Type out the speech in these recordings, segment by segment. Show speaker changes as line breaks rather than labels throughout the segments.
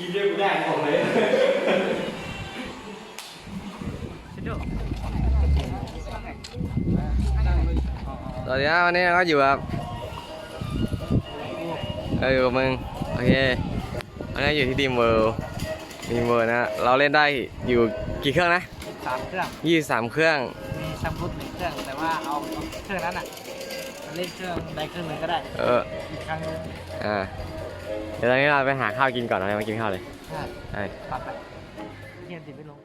กินเรียกกูได้ของเลย
สวัสดีครับวันนี้เราก็อยู่กับเอออยู่กับมึงโอเควันนี้อยู่ที่ดีมเวิลด์ดีมเวิลด์นะเราเล่นได้อยู่กี่เครื่องนะ
สามเครื่อง
ยี่สามเครื่อง
มีชัมพุทหนึ่งเครื่องแต่ว่าเอาเครื่องนั้นอะมา เล่นเครื่องใดเครื่องหนึ่งก็ได้
เออ
อีกครั้งหนึง
อ่า เดี๋ยวตอนนี้เราไปหาข้าวกินก่อนเรามากินข้าวเลย
ใช่
ใช่
ปัดไปเทียนติดไม่ลง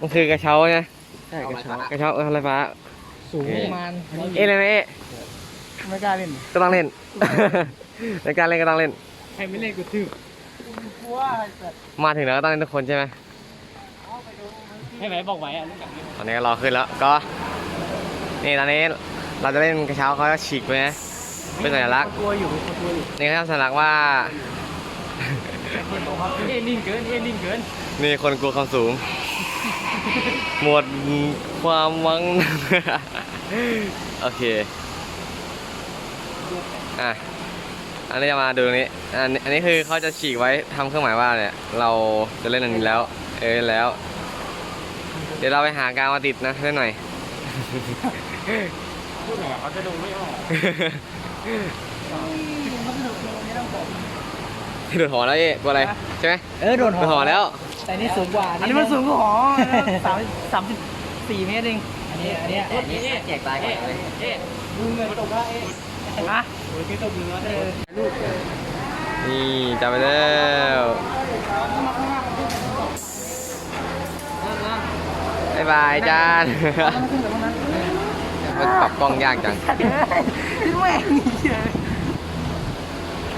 มันคือกระเช้าไง
ใช่กระเช้าก
ระเช้าเออไฟฟ้า
สูงประมาณ
เอ๊ะเลยไหมเอ๊ะ
ไม่กล้าเล่น
ก็ต้องเล่น ในการเล่นก็ต้องเล่น
ใครไม่เล่นกูทึบกลัวไอ้สัตว์
มาถึงแล้วก็ต้องเล่นทุกคนใช่ไหม
ให้ไหมบอกไว้อะเล่นแบบนี้
ตอนนี้ก็รอขึ้นแล้วก็ นี่ตอนนี้เราจะเล่นกระเช้าเขาจะฉีกไปนะเป็นสัญลักษณ์
กลัวอยู่คนกลัวอยู่
นี่ครับสัญลักษณ์ว่า
คนบอกว่า เอ็นนิ่งเกินเอ็นนิ่งเกิน
นี่คนกลัวความสูง หมดความหวัง โอเค อะอันนี้จะมาดูตรงนี้อันนี้อันนี้คือเขาจะฉีกไว้ทำเครื่องหมายว่าเนี่ย เราจะเล่นอันนี้แล้ว เออแล้ว เดี๋ยวเราไปหากาวมาติดนะเล่นหน่อย
พูดหน่อยเขาจะดูไม่ออก
โดดหอแล้วเอ๊ะกลัวอะไรใช่ไหม
เออโดน
โดดหอแล้ว
แต่นี่สูงกว่า อันนี้มันสูงกว่าหอสามสามสิบสี่เมตรเอง อันนี้อันนี้อันนี้แจกตายก่อนเลยเอ๊ะดูเงินตกว่าเอ๊ะ อะโอ้ยไม่ตกเนื้อเลยลูก
นี่จับไปแล้วบายบายจานมันปรับกล้องยากจัง
พี่แม่งนี่เฉย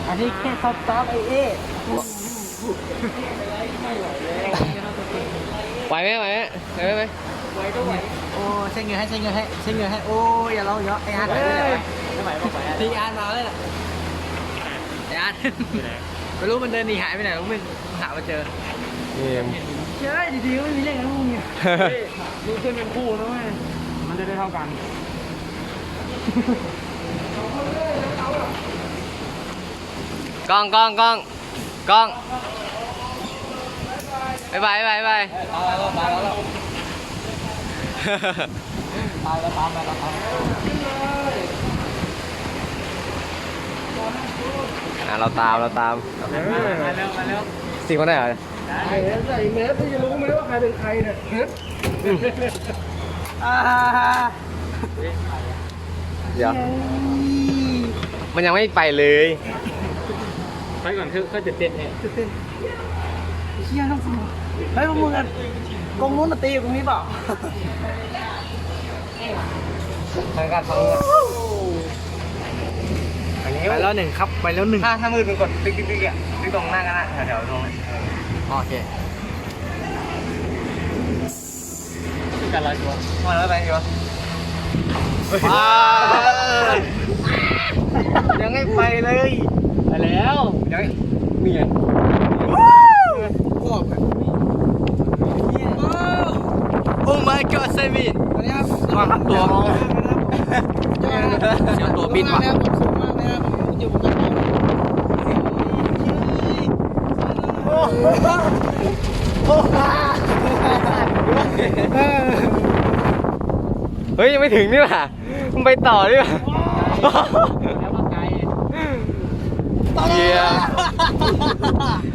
อันนี้แค่ท็อปท็อปไอเอ๊
ไหวไหมไหวไหมไหวไหม
โอ้ใช้เงินให้ใช้เงินให้ใช้เงินให้โอ้ยอย่าร้องเยอะไอ้อาร์ต ไม่ไหวไม่ไหวตีอาร์ตมาเลยล่ะไอ้อาร์ตไม่รู้มันเดินหนีหายไปไหนไม่หามาเจอ
นี่
เฮ้ยดีๆก็ไม่มีเรื่องนะมึงเนี่ยดูเพื่อนเป็นคู่นะเว้ยมันจะได้เท่ากัน
กล้องกล้องกล้องกล้องบายบายบายบาย
ตายแล้วตายแล้วตายแล้วตามไปแล้วตาม
อะเราตามเราตาม
มาแล้วมาแล้ว
สี่คนได้เหรอ
ใส่ใส่เมสจะรู้ไหมว่าใครเป็นใครเนี่ยอ่า
เดี๋ยวมันยังไม่ไปเลย
ไปก่อนคือก็จะเต้นเนี่ยเต้นเชี่ยต้องสนุกเฮ้ยพวกมึงกันกองนู้นน่ะตีอยู่ตรงนี้เปล่า
ทางการฟังอัน นี้
ไปแล้วหนึ่งครับไปแล้วหนึ่ง
ถ้าถ้ามือเป็นกดติ๊กติ๊กติ๊กอะติ๊กตรงหน้ากันนะแถวๆตรงนี้
โอเคกันอะไรตัว
มาแล้วไปอยู่ว้ายังไม่ไปเลย
ไปแล้ว
ยังไม่มีอะ
พวก
โอ้ my god เซมิน
อันนี้ครับ
มาครับตัวเสียวตัวบินว่ะ
แล้วผมสูงมากเลยนะผมอยู่บนต้นไม้
เฮ้ยยังไม่ถึงนี่หว่ามันไปต่อดิว่ะ
แล้วมาไกล
เยี่ยม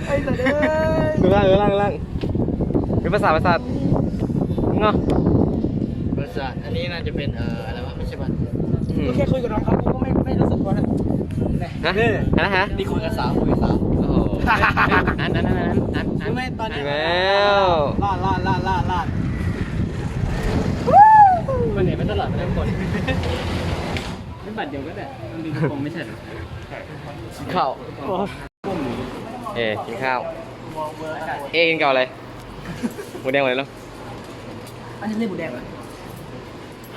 ไอ้สัตว์เอ้ย
ดูล่างดูล่างดูล่างเป็นภาษาภาษาเนาะ
บริษัทอันนี้น่าจะเป็นเอ่ออะไรวะไม่ใช่ป่ะ
อืม
แค่คุยกับน้องเขากูก็ ไม่ไม่รู้สึกว่านะ
ฮะนะฮะ
นี่คุยกับสาวคุยกับสาว
โอ้โห
นั้นนั้นนั้นนั้นนั้นรู้ไหมตอนนี้
แล้ว
ลาดลาดลาดลาดลาดมันเห็นมันตลอดไม่ได้กดไม่บัตรเดียวก็ได้มันมีกระโปรงไม่ใช่หรอ
ข้าวเอ๊กินข้าว เอ๊กินกับอะไรหมูแดงอะไรแล้ว
อันนี้นี่หมูแดงเหรอ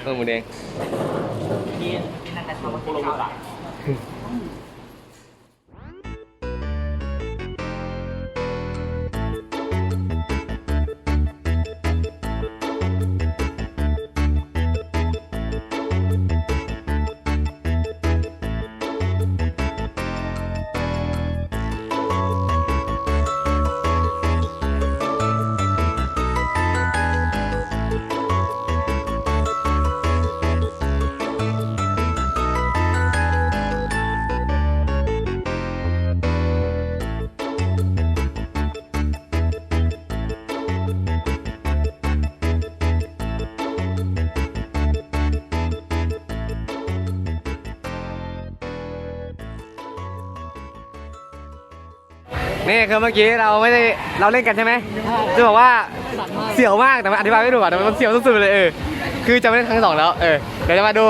เออหมูแดง
กิน กินอะไรทำมาโคโลบุร
นี่คือเมื่อกี้เราไม่ได้เราเล่นกันใช่ไหมจะบอกว่าเสียวมากแต่ว่าอธิบายไม่ถูกอะแต่มันเสียวสุดๆเลยเออคือจะไม่เล่นครั้งสองแล้วเออเดี๋ยวจะมาดู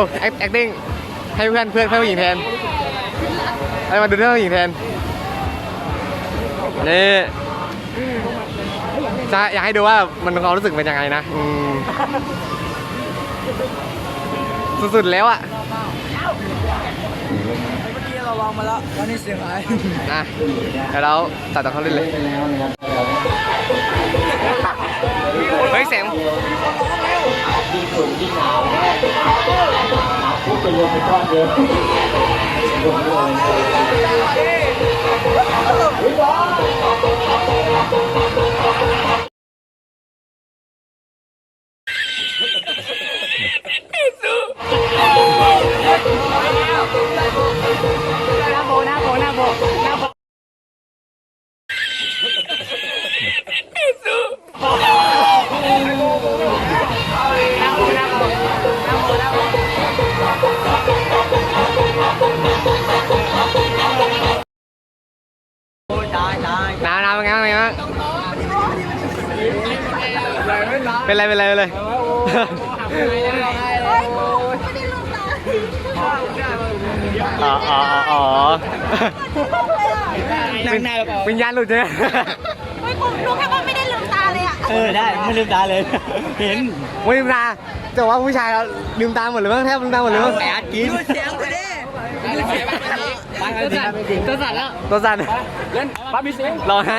acting ให้เพื่อนเพื่อนเพื่อนผู้หญิงแทนให้มาดูเพื่อนผู้หญิงแทนนี่จะอยากให้ดูว่ามันความรู้สึกเป็นยังไงนะสุดๆแล้วอะ
เมื่อกี้เรางมาแล้ววันนี้เสียงหาย
นะเดี๋ยวเราตัดต่อเขาเล่นเลยเฮ้ยเสียง
ห
เป็นไรเป็นไรเป็นไรอ๋ออ๋ออ๋อ
นั่งหน้าแบบ
วิญญาณหลุดใช่ไหม
ไม่ผมรู้แค่ว่าไม่ได้ลืมตาเลยอะ
เออได้ไม่ลืมตาเลย เห็น
ไม่ลืมตาแต่ว่าผู้ชายเราลืมตาหมดเลยมั้งแทบลืมตาหมดเลยมั้ง
แปดกินดูเสียงไปดิดูเสียงไปดิตัวสั่นตัวสั่นแล้ว
ตัวสั่น
เล่นบ้ามีเสียง
ร้องไห้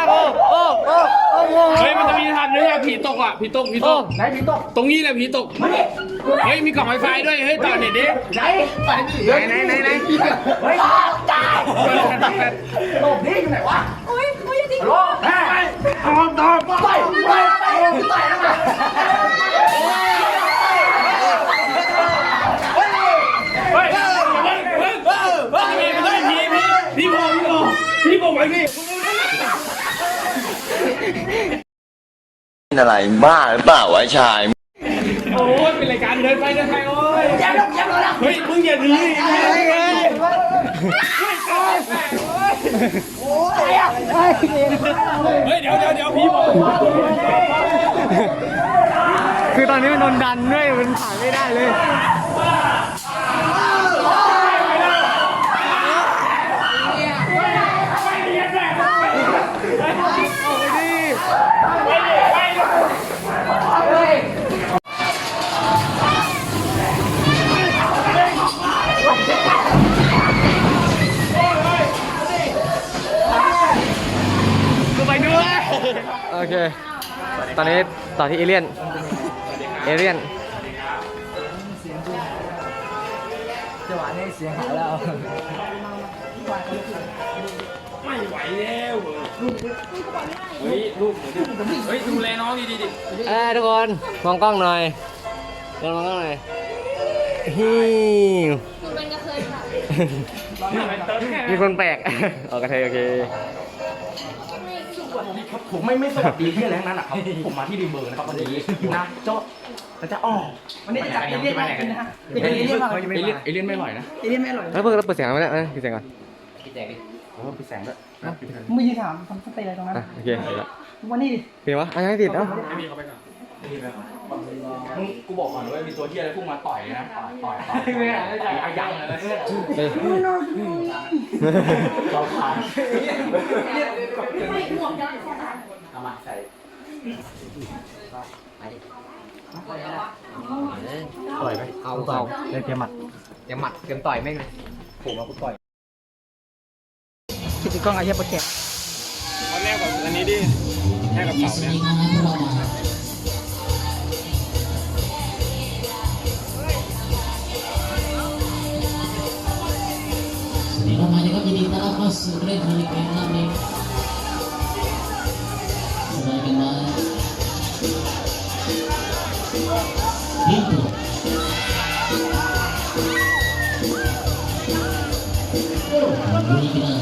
ฮ้ยมันจะมีทันด้วยอะผีตกอะผีตกผีตก
ไหนผีตก
ตรงนี้แหละผีตกเฮ้ยมีกล่องไวไฟด้วย เฮ้ยต่อเน็ตดิ
ไหน
ไหนไหนไหน
เฮ้ยตายหลบนี่อยู่ไหนวะ
อุ้ยอุ้ยจริง
โลบแม่ตอบตอบไปไปไปไปแล้วมา
เฮ้ยเฮ้ยเฮ้ยเฮ้ยเฮ้ยเฮ้ยผีผีผีโผล่ผีโผล่ผีโผล่ไว้นี่
เป็น อะไรบ้าหรือเปล่าวะชาย
โอ้ยเป็นรายการเดินไปเดินไปโอ้ย
แย่ลงแย่ลง
เฮ้ยมึงอย่าถือดิ
โอ้ยอะเฮ้ย
เฮ้ยเดี๋ยวเดี๋ยวเดี๋ยวผีโผล่
คือตอนนี้มันโดนดันด้วยมันผ่านไม่ได้เลย อนนี้ต่อที่เอเลี่ยน เอเลี่ยน
จังหวะนี้เสียงหายแล้ว
ไม่ไหวแล้วเฮ้ยลูกเฮ้ยดูแลน้องดีดีดิ
เอ้ยทุกคนมองกล้องหน่อยเดินมองกล้องหน่อยฮิว
คุณเป็นกระเทยค่ะ
มีคนแปลกโอเคโอเค
ผมไม่ไม่สวัสดีที่อะไรทั้งนั้นอะครับ ผมมาที่รีเบิร์นะครับวันนี้นะเจ้าแล้วจะอ้อ
วันนี้จะจับเอเลี่ยนมากินนะฮะเอเลี่ยนมา
เอเลี่ยนเอเลี่ยนไม่อร่อยนะ
เอเลี่ยนไม่อร่อย
แล้วเพิ่งเราเปิดเสียงไหมเนี่ยเออปิดเสียงก่อน
โอ้ปิดแสงด้วย
มึงยืนถามทำสเตย์อะไรตรงนั้น
อะโอเคเดี๋ยวละ
วันนี้ดิ
ปิดวะอะยังไม่ปิด
มึงกูบอกก่อนว่ามีตัวเหี้ยอะไรพุ่งมาต่อยนะต่อยต่อยต่อยอายังเลย
เอ้ย
เราผ่าน
หมวกย้อน
เอามาใส่
เอาเอา
เล่นเกมหมัด
เดี๋ยวหมัดเตรียมต่อยแม่งเลย
ผมมากูต่อยคิดถึงกล้องไอ้เหี้ยปะแก
เอาแรกกับอันนี้ดิแรกกับเสาเนี่ย
hari kok jadi kita kan terus boleh balik ke enam nih sebagai kenal pintu Oh, ini kenal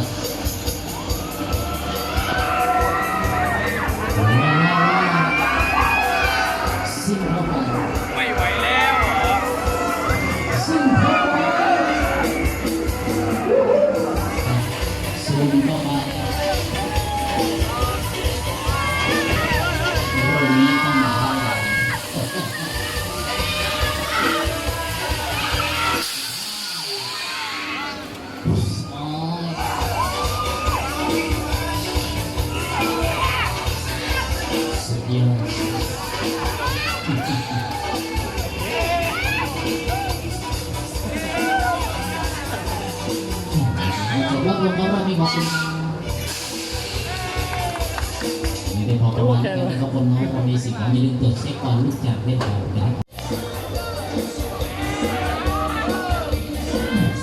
นะครับคนน้องคนมีสิทธิ์อย่าลืมตรวจเช็คก่อนลูกจากเล่นก่อนนะครับ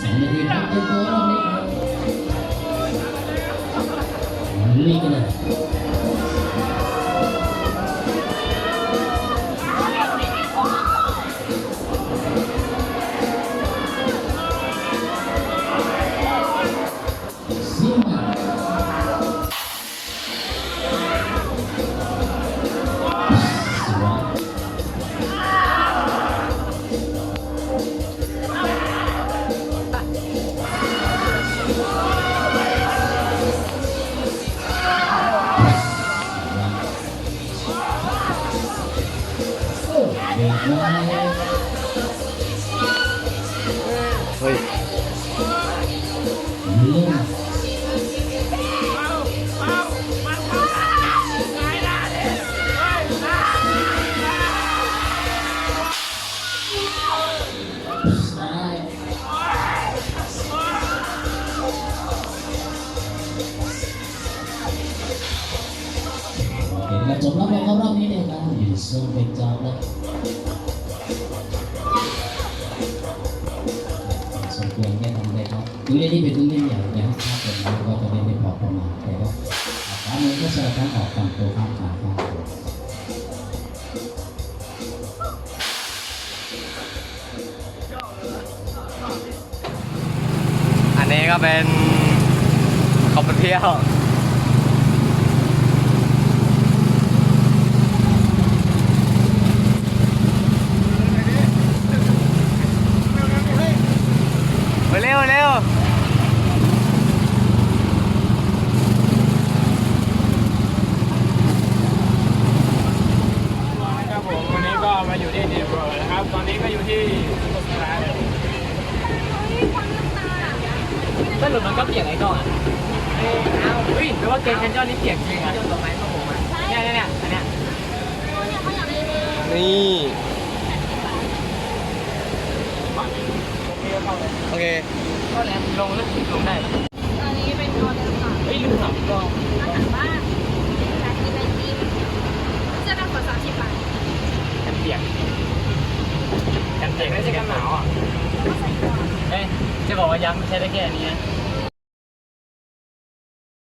สองนาทีครับเต็มตัวรอบนี้ครับลีกันะำได้ครับดูได้ที่เป็นเรื่องใหญ่นะครับถ้าเป็นเราก็จะไม่ได้พอประมาณแต่ว่าขามือก็สลับทั้งออกฝั่งตัวข้ามขาข้ามตัว
อันนี้ก็เป็นขอบเที่ยว ไปเร็วเร็ว
ครับผมวันนี้ก็มาอยู่ที่เดนเวอร์นะครับ ตอนนี้ก็อยู่ที่สุโขทัย
สรุปมันก็เปียกไอ้ก่อนเอ้ยเอาเฮ้ยแปลว่าเกมแคนยอนนี่เปียกจริงอะต้นไม้ของผมอะเนี่ยเนี่ยเนี่ยอันเนี้ย
นี่โอเค
ก็แล้วลงแล้วลงได้
ตอนนี้เป็นออเดอร์ค่ะ
เฮ้ยลืมถามกล้อง
อาหารบ้านร้านที่เป็นทีมจะเป็นคนสามสิบบาท
กันเปียกกันเปียกไม่ใช่กันหนาวอะเอ้ยจะบอกว่าย้ำไม่ใช่ได้แค่นี้นะ